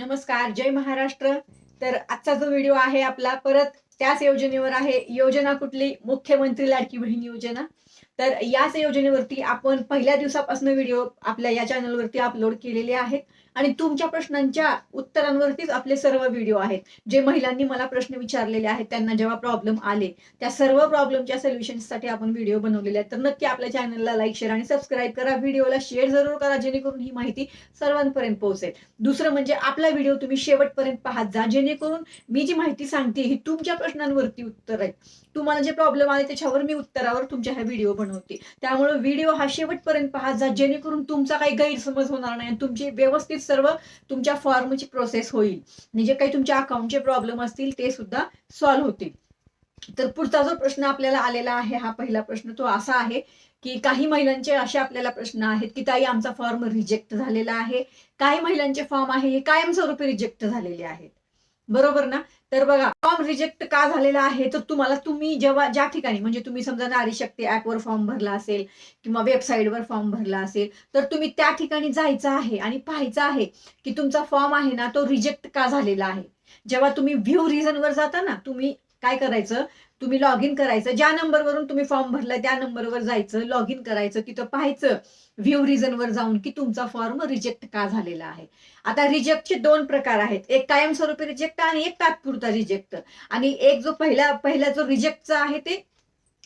नमस्कार जय महाराष्ट्र. तर आजचा जो व्हिडिओ आहे आपला परत त्याच योजनेवर आहे. योजना कुठली? मुख्यमंत्री लाडकी बहीण योजना. तर याच योजनेवरती आपण पहिल्या दिवसापासून व्हिडिओ आपल्या या चॅनलवरती अपलोड केलेले आहेत. आणि तुमच्या प्रश्नांच्या उत्तरांवरतीच आपले सर्व व्हिडिओ आहेत. जे महिलांनी मला प्रश्न विचारलेले आहेत त्यांना जेव्हा प्रॉब्लेम आले त्या सर्व प्रॉब्लेमच्या सोल्युशन्ससाठी आपण व्हिडिओ बनवलेले आहेत. तर नक्की आपल्या चॅनलला लाईक शेअर आणि सबस्क्राईब करा. व्हिडिओला शेअर जरूर करा जेणेकरून ही माहिती सर्वांपर्यंत पोहोचेल. दुसरं म्हणजे आपला व्हिडिओ तुम्ही शेवटपर्यंत पाहत जा. जेणेकरून मी जी माहिती सांगते ही तुमच्या प्रश्नांवरती उत्तर आहे तुम्हाला जे प्रॉब्लेम आले त्याच्यावर मी उत्तरावर तुमच्या हा व्हिडिओ बनवते. त्यामुळे व्हिडिओ हा शेवटपर्यंत पाहत जा जेणेकरून तुमचा काही गैरसमज होणार नाही आणि तुमची व्यवस्थित सर्व तुमच्या फॉर्मची प्रोसेस होईल. आणि जे काही तुमच्या अकाउंटचे प्रॉब्लेम असतील ते सुद्धा सॉल्व्ह होतील. तर पुढचा जो प्रश्न आपल्याला आलेला आहे हा पहिला प्रश्न तो असा आहे की काही महिलांचे असे आपल्याला प्रश्न आहेत की ताई आमचा फॉर्म रिजेक्ट झालेला आहे. काही महिलांचे फॉर्म आहे हे कायमस्वरूपी रिजेक्ट झालेले आहेत. बरोबर ना? तर बघा फॉर्म रिजेक्ट का झालेला आहे? तर तुम्हाला तुम्ही जेव्हा ज्या ठिकाणी म्हणजे तुम्ही समजा नारी शक्ती ऍपवर फॉर्म भरला असेल किंवा वेबसाईटवर फॉर्म भरला असेल तर तुम्ही त्या ठिकाणी जायचं आहे आणि पाहायचं आहे की तुमचा फॉर्म आहे ना तो रिजेक्ट का झालेला आहे? जेव्हा तुम्ही व्ह्यू रिझनवर जाता ना तुम्ही काय करायचं? तुम्ही लॉग इन करायचं. ज्या नंबरवरून तुम्ही फॉर्म भरला त्या नंबरवर जायचं लॉग इन करायचं तिथं पाहायचं. व्ह्यू रिझनवर जाऊन की तुमचा फॉर्म रिजेक्ट का झालेला आहे. आता रिजेक्टचे दोन प्रकार आहेत. एक कायमस्वरूपी रिजेक्ट आणि एक तात्पुरता रिजेक्ट आणि एक जो पहिला पहिला जो रिजेक्टचा आहे ते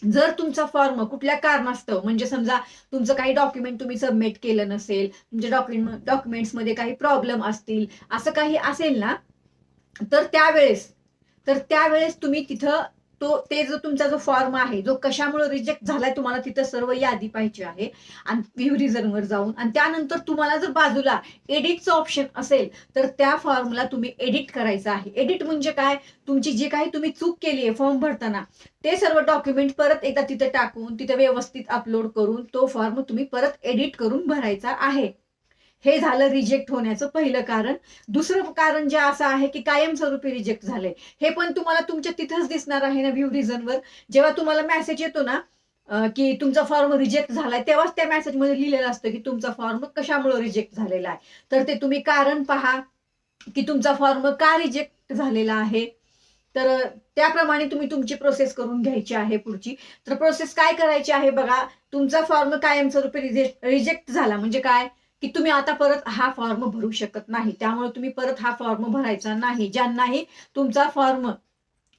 जर तुमचा फॉर्म कुठल्या कारणास्तव म्हणजे समजा तुमचं काही डॉक्युमेंट तुम्ही सबमिट केलं नसेल तुमच्या डॉक्युमेंट डॉक्युमेंट्समध्ये काही प्रॉब्लेम असतील असं काही असेल ना तर त्यावेळेस तर त्यावेळेस तुम्ही तिथं तो ते जो तुमचा जो फॉर्म आहे जो कशामुळे रिजेक्ट झालाय तुम्हाला तिथं सर्व यादी पाहिजे आहे. आणि व्ह्यू रिझनवर जाऊन. आणि त्यानंतर तुम्हाला जर बाजूला एडिटचं ऑप्शन असेल तर त्या फॉर्मला तुम्ही एडिट करायचं आहे. एडिट म्हणजे काय? तुमची जी काही तुम्ही चूक केली आहे फॉर्म भरताना ते सर्व डॉक्युमेंट परत एकदा तिथे टाकून तिथे व्यवस्थित अपलोड करून तो फॉर्म तुम्ही परत एडिट करून भरायचा आहे. हे झालं रिजेक्ट होण्याचं पहिलं कारण. दुसरं कारण जे असं आहे की कायमस्वरूपी रिजेक्ट झाले. हे पण तुम्हाला तुमच्या तिथंच दिसणार आहे ना व्ह्यू रिझनवर जेव्हा तुम्हाला मेसेज येतो ना की तुमचा फॉर्म रिजेक्ट झालाय तेव्हाच त्या मेसेजमध्ये लिहिलेलं असतं की तुमचा फॉर्म कशामुळे रिजेक्ट झालेला आहे. तर ते तुम्ही कारण पहा की तुमचा फॉर्म का रिजेक्ट झालेला आहे. तर त्याप्रमाणे तुम्ही तुमची प्रोसेस करून घ्यायची आहे पुढची. तर प्रोसेस काय करायची आहे बघा. तुमचा फॉर्म कायमस्वरूपी रिजेक्ट रिजेक्ट झाला म्हणजे काय? की तुम्ही आता परत हा फॉर्म भरू शकत नाही. त्यामुळे तुम्ही परत हा फॉर्म भरायचा नाही. ज्यांनाही तुमचा फॉर्म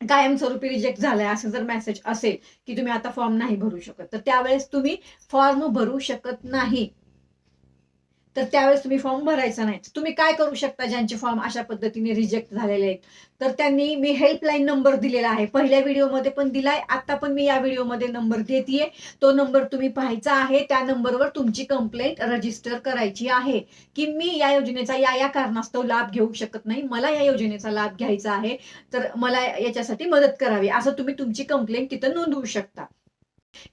कायमस्वरूपी रिजेक्ट झालाय असं जर मेसेज असेल की तुम्ही आता फॉर्म नाही भरू शकत तर त्यावेळेस तुम्ही फॉर्म भरू शकत नाही. तर त्यावेळेस तुम्ही फॉर्म भरायचा नाही. तुम्ही काय करू शकता ज्यांचे फॉर्म अशा पद्धतीने रिजेक्ट झालेले आहेत? तर त्यांनी मी हेल्पलाईन नंबर दिलेला आहे. पहिल्या व्हिडिओमध्ये पण दिलाय आता पण मी या व्हिडिओमध्ये नंबर देते तो नंबर तुम्ही पाहायचा आहे. त्या नंबरवर तुमची कंप्लेंट रजिस्टर करायची आहे. की मी या योजनेचा या या कारणास्तव लाभ घेऊ शकत नाही. मला या योजनेचा लाभ घ्यायचा आहे. तर मला याच्यासाठी मदत करावी. असं तुम्ही तुमची कंप्लेंट तिथं नोंदवू शकता.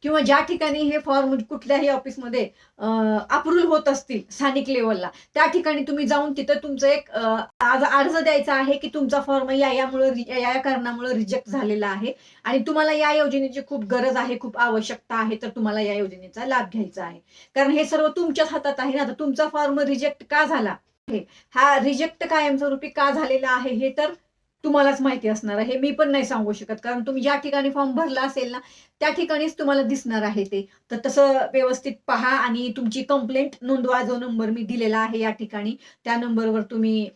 किंवा ज्या ठिकाणी हे फॉर्म कुठल्याही ऑफिसमध्ये अप्रूव्ह होत असतील स्थानिक लेवलला त्या ठिकाणी तुम्ही जाऊन तिथं तुमचं एक अर्ज द्यायचा आहे की तुमचा फॉर्म या यामुळे या या कारणामुळे रिजेक्ट झालेला आहे. आणि तुम्हाला या योजनेची खूप गरज आहे खूप आवश्यकता आहे तर तुम्हाला या योजनेचा लाभ घ्यायचा आहे. कारण हे सर्व तुमच्याच हातात आहे ना तर तुमचा फॉर्म रिजेक्ट का झाला हा रिजेक्ट कायमस्वरूपी का झालेला आहे हे तर तुम्हालाच माहिती असणार आहे. हे मी पण नाही सांगू शकत कारण तुम्ही ज्या ठिकाणी फॉर्म भरला असेल ना त्या ठिकाणीच तुम्हाला दिसणार आहे ते. तर तसं व्यवस्थित पहा आणि तुमची कंप्लेंट नोंदवा. जो नंबर मी दिलेला आहे या ठिकाणी त्या नंबरवर तुम्ही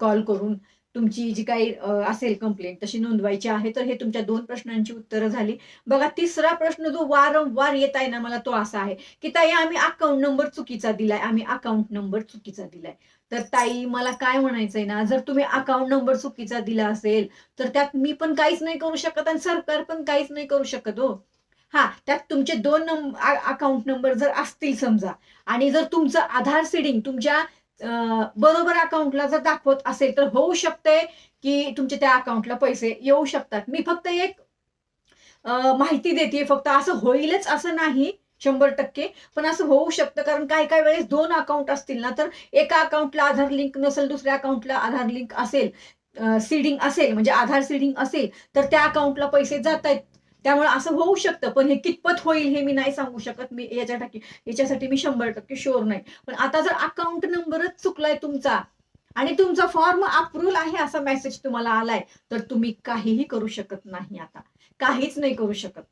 कॉल करून तुमची जी काही असेल कंप्लेंट तशी नोंदवायची आहे तर हे तुमच्या दोन प्रश्नांची उत्तरं झाली. बघा तिसरा प्रश्न जो वारंवार येत आहे ना मला तो असा आहे की ताई आम्ही अकाउंट नंबर चुकीचा दिलाय आम्ही अकाउंट नंबर चुकीचा दिलाय. तर ताई मला काय म्हणायचंय ना जर तुम्ही अकाउंट नंबर चुकीचा दिला असेल तर त्यात मी पण काहीच नाही करू शकत आणि सरकार पण काहीच नाही करू शकत हो. हा त्यात तुमचे दोन नंबर अकाउंट नंबर जर असतील समजा आणि जर तुमचं आधार सिडिंग तुमच्या बरोबर अकाउंटला जर दाखवत असेल तर होऊ शकते की तुमच्या त्या अकाउंटला पैसे येऊ शकतात. मी फक्त एक माहिती देते फक्त. असं होईलच असं नाही शंभर टक्के. पण असं होऊ शकतं कारण काही काही वेळेस दोन अकाउंट असतील ना तर एका अकाउंटला आधार लिंक नसेल दुसऱ्या अकाउंटला आधार लिंक असेल सीडिंग असेल म्हणजे आधार सीडिंग असेल तर त्या अकाउंटला पैसे जात आहेत त्यामुळे असं होऊ शकतं पण हे कितपत होईल हे मी नाही सांगू शकत. मी याच्या टक्के याच्यासाठी मी शंभर टक्के शुअर नाही. पण आता जर अकाउंट नंबरच चुकलाय तुमचा आणि तुमचा फॉर्म अप्रूव्हल आहे असा मेसेज तुम्हाला आलाय तर तुम्ही काहीही करू शकत नाही आता. काहीच नाही करू शकत.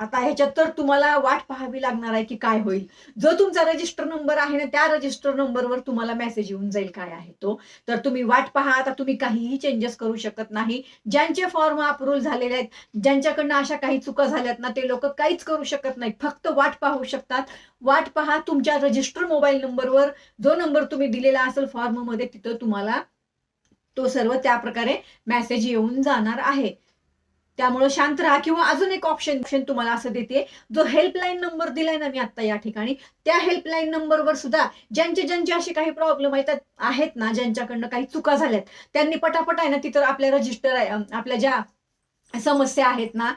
आता ह्याच्यात तर तुम्हाला वाट पाहावी लागणार आहे की काय होईल. जो तुमचा रजिस्टर नंबर आहे ना त्या रजिस्टर नंबरवर तुम्हाला मेसेज येऊन जाईल काय आहे तो. तर तुम्ही वाट पहा आता तुम्ही काहीही चेंजेस करू शकत नाही. ज्यांचे फॉर्म अप्रूव्हल झालेले आहेत ज्यांच्याकडनं अशा काही चुका झाल्यात ना ते लोक काहीच करू शकत नाहीत. फक्त वाट पाहू शकतात. वाट पहा तुमच्या रजिस्टर मोबाईल नंबरवर जो नंबर तुम्ही दिलेला असेल फॉर्ममध्ये तिथं तुम्हाला तो सर्व त्या प्रकारे मेसेज येऊन जाणार आहे. त्यामुळे शांत राहा. किंवा अजून एक ऑप्शन ऑप्शन तुम्हाला असं देते. जो हेल्पलाईन नंबर दिलाय ना मी आता या ठिकाणी त्या हेल्पलाईन नंबरवर सुद्धा ज्यांचे ज्यांचे असे काही प्रॉब्लेम आहेत आहेत ना ज्यांच्याकडनं काही चुका झाल्यात त्यांनी पटापट आहे ना तिथं आपल्या रजिस्टर आपल्या ज्या समस्या आहेत ना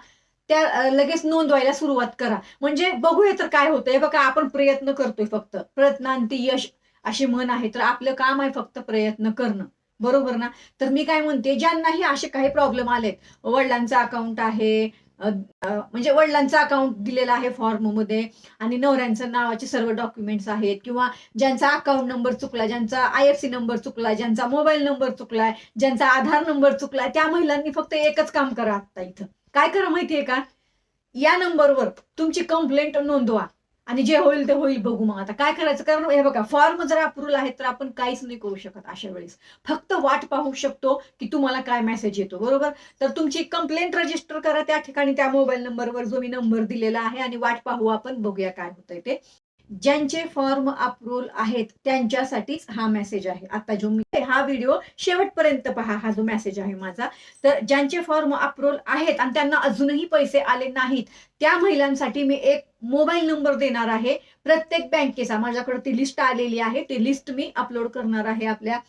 त्या लगेच नोंदवायला सुरुवात करा. म्हणजे बघूया तर काय होतंय. बघा आपण प्रयत्न करतोय फक्त. प्रयत्नांती यश अशी म्हण आहे तर आपलं काम आहे फक्त प्रयत्न करणं. बरोबर ना? तर मी काय म्हणते ज्यांनाही असे काही प्रॉब्लेम आलेत वडिलांचं अकाउंट आहे म्हणजे वडिलांचा अकाउंट दिलेला आहे फॉर्ममध्ये आणि नवऱ्यांचं नावाचे सर्व डॉक्युमेंट्स आहेत किंवा ज्यांचा अकाउंट नंबर चुकला ज्यांचा आय एफ सी नंबर चुकला ज्यांचा मोबाईल नंबर चुकलाय ज्यांचा आधार नंबर चुकलाय त्या महिलांनी फक्त एकच काम करा आता इथं. काय करा माहितीये का? या नंबरवर तुमची कंप्लेंट नोंदवा. आणि जे होईल ते होईल बघू मग. आता काय करायचं? कारण हे बघा फॉर्म जर अप्रूव्हल आहे तर आपण काहीच नाही करू शकत अशा वेळेस. फक्त वाट पाहू शकतो की तुम्हाला काय मेसेज येतो बरोबर? तर तुमची कंप्लेंट रजिस्टर करा त्या ठिकाणी त्या मोबाईल नंबरवर जो मी नंबर दिलेला आहे आणि वाट पाहू आपण बघूया काय होतंय ते. ज्यांचे फॉर्म अप्रूव्हल आहेत त्यांच्यासाठीच हा मेसेज आहे. आता जो मी हा व्हिडिओ शेवटपर्यंत पहा हा जो मेसेज आहे माझा. तर ज्यांचे फॉर्म अप्रूव्हल आहेत आणि त्यांना अजूनही पैसे आले नाहीत त्या महिलांसाठी मी एक मोबाईल नंबर देणार आहे. प्रत्येक बँकेचा माझ्याकडे ती लिस्ट आलेली आहे. ती लिस्ट मी अपलोड करणार आहे आपल्या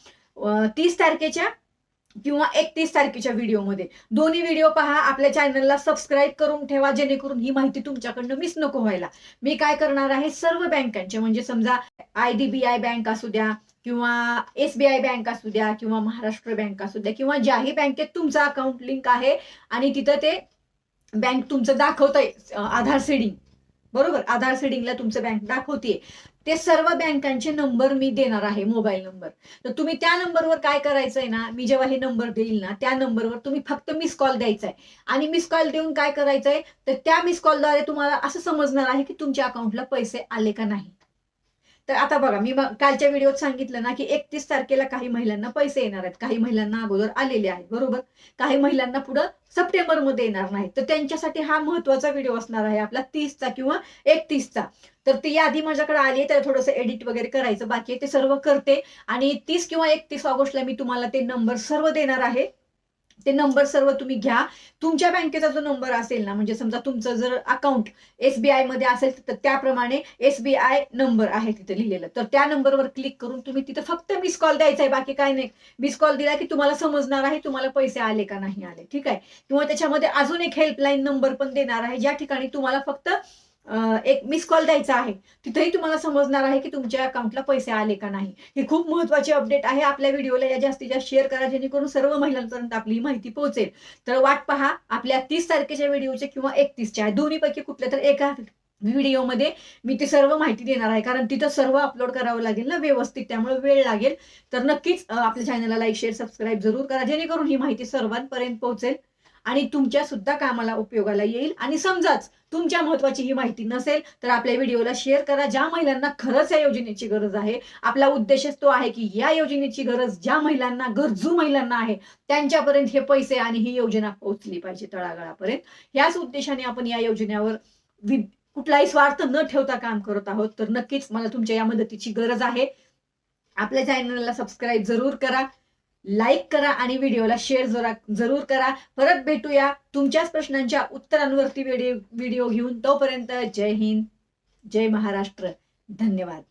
तीस तारखेच्या किंवा एकतीस तारखेच्या व्हिडिओमध्ये. दोन्ही व्हिडिओ पहा आपल्या चॅनलला सबस्क्राईब करून ठेवा जेणेकरून ही माहिती तुमच्याकडनं मिस नको व्हायला. मी काय करणार आहे सर्व बँकांचे म्हणजे समजा I D B I bank असू द्या किंवा एस बी आय बँक असू द्या किंवा महाराष्ट्र बँक असू द्या किंवा ज्याही बँकेत तुमचं अकाउंट लिंक आहे आणि तिथं ते बँक तुमचं दाखवतंय आधार सेडिंग. बरोबर? आधार सेडिंगला तुमचं बँक दाखवते ते सर्व बँकांचे नंबर मी देणार आहे मोबाईल नंबर तर तुम्ही त्या नंबरवर काय करायचंय ना मी जेव्हा हे नंबर देईल ना त्या नंबरवर तुम्ही फक्त मिस कॉल द्यायचा आहे आणि मिस कॉल देऊन काय करायचंय? तर त्या मिस कॉलद्वारे तुम्हाला असं समजणार आहे की तुमच्या अकाउंटला पैसे आले का नाही. तर आता बघा मी कालच्या व्हिडिओत सांगितलं ना की एकतीस तारखेला काही महिलांना पैसे येणार आहेत. काही महिलांना अगोदर आलेले आहेत बरोबर? काही महिलांना पुढं सप्टेंबरमध्ये येणार नाही. तर त्यांच्यासाठी हा महत्त्वाचा व्हिडिओ असणार आहे आपला तीसचा किंवा एकतीसचा. तर ती यादी माझ्याकडे आली आहे त्याला थोडंसं एडिट वगैरे करायचं बाकी ते सर्व करते. आणि तीस किंवा एकतीस ऑगस्टला मी तुम्हाला ते नंबर सर्व देणार आहे. ते नंबर सर्व तुम्ही घ्या. तुमच्या बँकेचा जो नंबर असेल ना म्हणजे समजा तुमचं जर अकाउंट एसबीआयमध्ये असेल तर त्याप्रमाणे एसबीआय नंबर आहे तिथे लिहिलेलं. तर त्या नंबरवर क्लिक करून तुम्ही तिथं फक्त मिस कॉल द्यायचा आहे बाकी काय नाही. मिस कॉल दिला की तुम्हाला समजणार आहे तुम्हाला पैसे आले का नाही आले. ठीक आहे? किंवा त्याच्यामध्ये अजून एक हेल्पलाईन नंबर पण देणार आहे ज्या ठिकाणी तुम्हाला फक्त एक मिस कॉल द्यायचा आहे. तिथेही तुम्हाला समजणार आहे की तुमच्या अकाउंटला पैसे आले का नाही. ही खूप महत्वाची अपडेट आहे. आपल्या व्हिडिओला या जास्तीत जास्त शेअर करा जेणेकरून सर्व महिलांपर्यंत आपली ही माहिती पोहोचेल. तर वाट पहा आपल्या तीस तारखेच्या व्हिडिओचे किंवा एकतीसच्या दोन्हीपैकी कुठल्या तर एका व्हिडिओमध्ये मी ती सर्व माहिती देणार आहे. कारण तिथं सर्व अपलोड करावं लागेल ना व्यवस्थित. त्यामुळे वेळ लागेल. तर नक्कीच आपल्या चॅनलला लाईक शेअर सबस्क्राईब जरूर करा. जेणेकरून ही माहिती सर्वांपर्यंत पोहोचेल. आणि तुमच्या सुद्धा कामाला उपयोगाला येईल. आणि समजाच तुमच्या महत्वाची ही माहिती नसेल तर आपल्या व्हिडिओला शेअर करा. ज्या महिलांना खरंच या योजनेची गरज आहे आपला उद्देशच तो आहे की या योजनेची गरज ज्या महिलांना गरजू महिलांना आहे त्यांच्यापर्यंत हे पैसे आणि ही योजना पोहोचली पाहिजे तळागाळापर्यंत. याच उद्देशाने आपण या योजनेवर कुठलाही स्वार्थ न ठेवता काम करत आहोत. तर नक्कीच मला तुमच्या या मदतीची गरज आहे. आपल्या चॅनलला सबस्क्राईब जरूर करा. लाईक करा आणि व्हिडिओला शेअर जरा जरूर करा. परत भेटूया तुमच्याच प्रश्नांच्या उत्तरांवरती व्हिडिओ व्हिडिओ घेऊन तोपर्यंत जय हिंद जय महाराष्ट्र. धन्यवाद.